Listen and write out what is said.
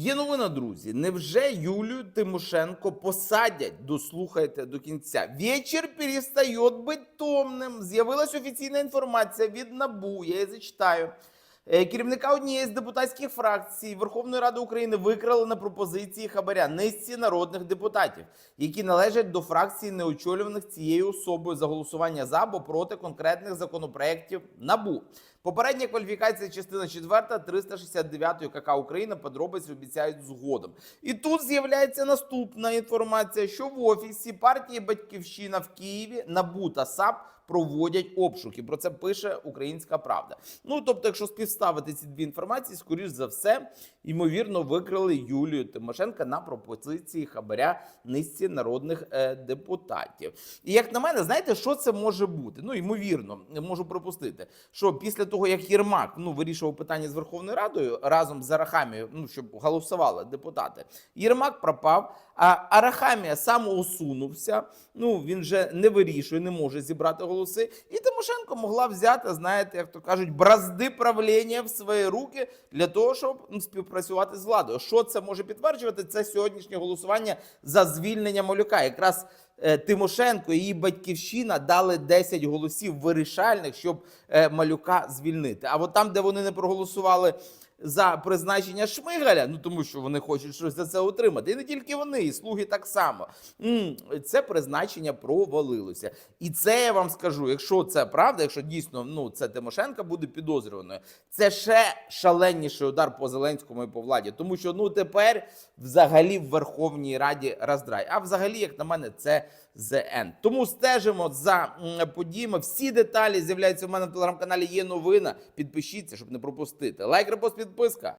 Є новина, друзі. Невже Юлію Тимошенко посадять? Дослухайте до кінця. Вечір перестає бути томним. З'явилась офіційна інформація від НАБУ. Я її зачитаю. Е, Керівника однієї з депутатських фракцій Верховної Ради України викрали на пропозиції хабаря низці народних депутатів, які належать до фракцій, не очолюваних цією особою за голосування за або проти конкретних законопроєктів НАБУ. Попередня кваліфікація частина 4 369 КК України подробиці обіцяють згодом. І тут з'являється наступна інформація, що в офісі партії Батьківщина в Києві НАБУ та САП проводять обшуки. Про це пише Українська Правда. Ну тобто, якщо співставити ці дві інформації, скоріш за все, ймовірно, викрили Юлію Тимошенка на пропозиції хабаря низці народних е, депутатів. І як на мене, знаєте, що це може бути? Ну ймовірно, можу припустити, що після того як Єрмак ну вирішував питання з Верховною Радою разом з Арахамією, ну щоб голосували депутати, Єрмак пропав. А Арахамія сам усунувся. Ну він вже не вирішує, не може зібрати голоси. І Тимошенко могла взяти, знаєте, як то кажуть, бразди правління в свої руки для того, щоб ну, співпрацювати з владою. Що це може підтверджувати? Це сьогоднішнє голосування за звільнення Малюка. Якраз е, Тимошенко і її батьківщина дали 10 голосів вирішальних, щоб е, Малюка звільнити. А от там, де вони не проголосували за призначення Шмигаля, ну тому що вони хочуть щось за це отримати. І не тільки вони, і слуги так само. Це призначення провалилося. І це я вам скажу, якщо це правда, якщо дійсно ну це Тимошенка буде підозрюваною, це ще шаленіший удар по Зеленському і по владі. Тому що ну тепер взагалі в Верховній Раді роздрай. А взагалі, як на мене, це ЗН. Тому стежимо за подіями. Всі деталі з'являються в мене в телеграм-каналі. Є новина. Підпишіться, щоб не пропустити. Лайк, репост, depois cara.